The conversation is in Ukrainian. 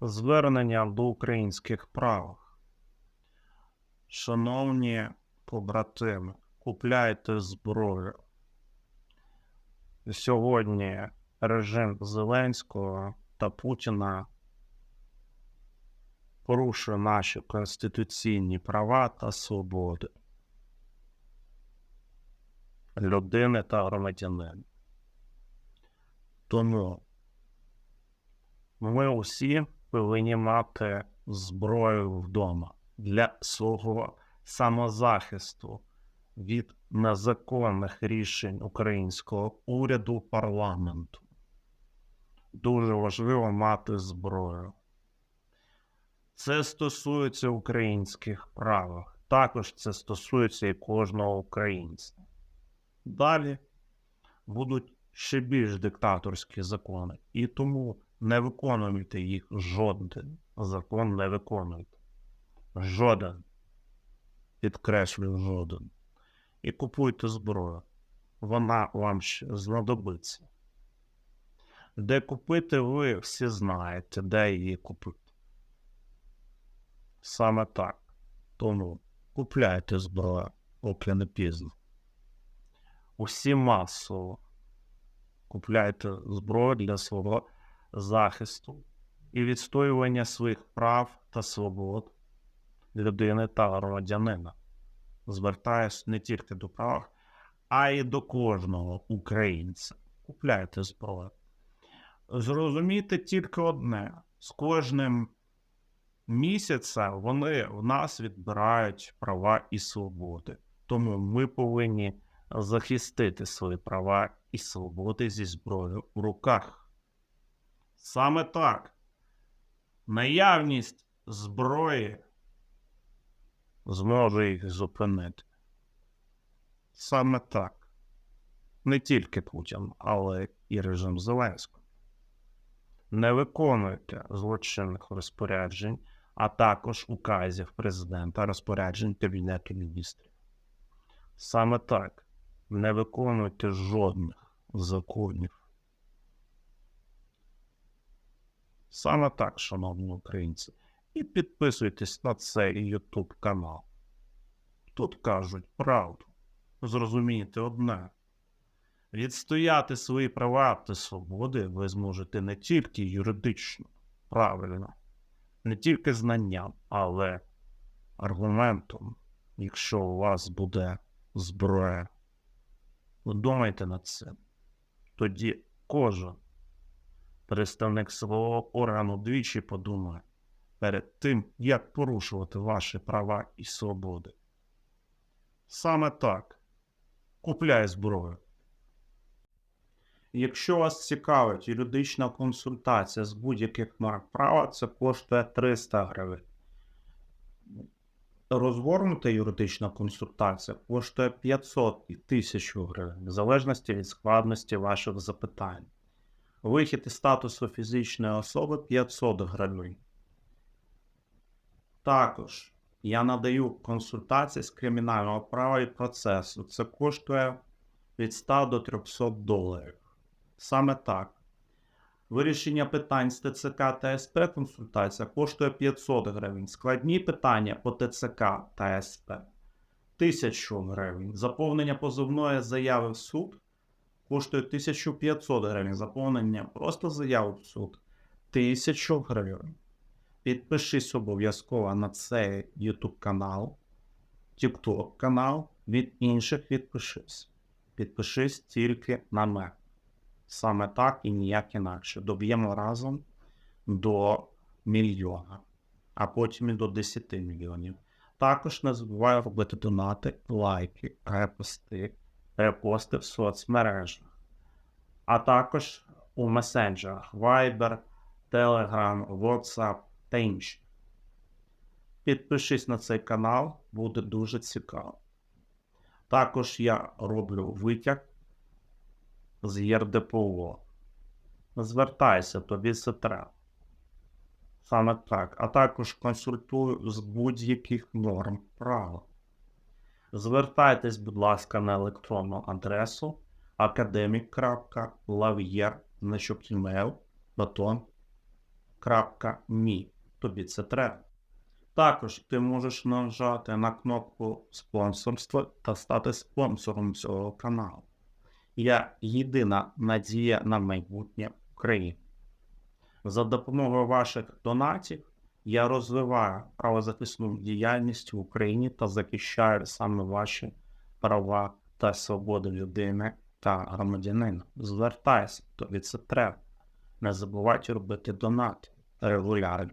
Звернення до українських правих. Шановні побратими, купляйте зброю. Сьогодні режим Зеленського та Путіна порушує наші конституційні права та свободи людини та громадянина. Тому ми усі повинні мати зброю вдома для свого самозахисту від незаконних рішень українського уряду парламенту. Дуже важливо мати зброю. Це стосується українських правих. Також це стосується і кожного українця. Далі будуть ще більш диктаторські закони, і тому не виконуйте їх жоден закон не виконуйте. Жоден. Підкреслюю жоден. І купуйте зброю. Вона вам знадобиться. Де купити, ви всі знаєте, де її купити. Саме так. Тому купляйте зброю, поки не пізно. Усі масово купляйте зброю для свого захисту і відстоювання своїх прав та свобод людини та громадянина. Звертаюсь не тільки до прав, а й до кожного українця. Купляйте зброю. Зрозумійте тільки одне: з кожним місяцем вони в нас відбирають права і свободи. Тому ми повинні захистити свої права і свободи зі зброєю в руках. Саме так. Наявність зброї зможе їх зупинити. Саме так. Не тільки Путін, але і режим Зеленського. Не виконуйте злочинних розпоряджень, а також указів президента розпоряджень Кабінету міністрів. Саме так. Не виконуйте жодних законів. Саме так, шановні українці. І підписуйтесь на цей YouTube канал. Тут кажуть правду. Зрозумійте одне. Відстояти свої права та свободи ви зможете не тільки юридично, правильно, не тільки знанням, але аргументом, якщо у вас буде зброя. Думайте над цим. Тоді кожен представник свого органу двічі подумає перед тим, як порушувати ваші права і свободи. Саме так. Купляй зброю. Якщо вас цікавить юридична консультація з будь-яких норм права, це коштує 300 гривень. Розгорнута юридична консультація коштує 500 і 1000 гривень, в залежності від складності ваших запитань. Вихід із статусу фізичної особи 500 гривень. Також я надаю консультації з кримінального права і процесу. Це коштує від 100 до 300 доларів. Саме так. Вирішення питань з ТЦК та СП консультація коштує 500 гривень. Складні питання по ТЦК та СП 1000 гривень. Заповнення позовної заяви в суд коштує 1500 гривень. Заповнення просто заяви в суд 1000 гривень. Підпишись обов'язково на цей YouTube канал, TikTok канал. Від інших відпишись. Підпишись тільки на мене. Саме так і ніяк інакше. Доб'ємо разом до мільйона, а потім і до 10 мільйонів. Також не забувай робити донати, лайки, репости, репости в соцмережах, а також у месенджерах Viber, Telegram, WhatsApp та інші. Підпишись на цей канал, буде дуже цікаво. Також я роблю витяг з ЄРДПО. Звертайся, тобі це треба. Саме так, а також консультую з будь-яких норм права. Звертайтесь, будь ласка, на електронну адресу academic.lavier, значок email. Тобі це треба. Також ти можеш нажати на кнопку спонсорство та стати спонсором цього каналу. Я єдина надія на майбутнє України. За допомогою ваших донатів я розвиваю правозахисну діяльність в Україні та захищаю саме ваші права та свободи людини та громадянина. Звертайся, тобі це треба. Не забувайте робити донати регулярно.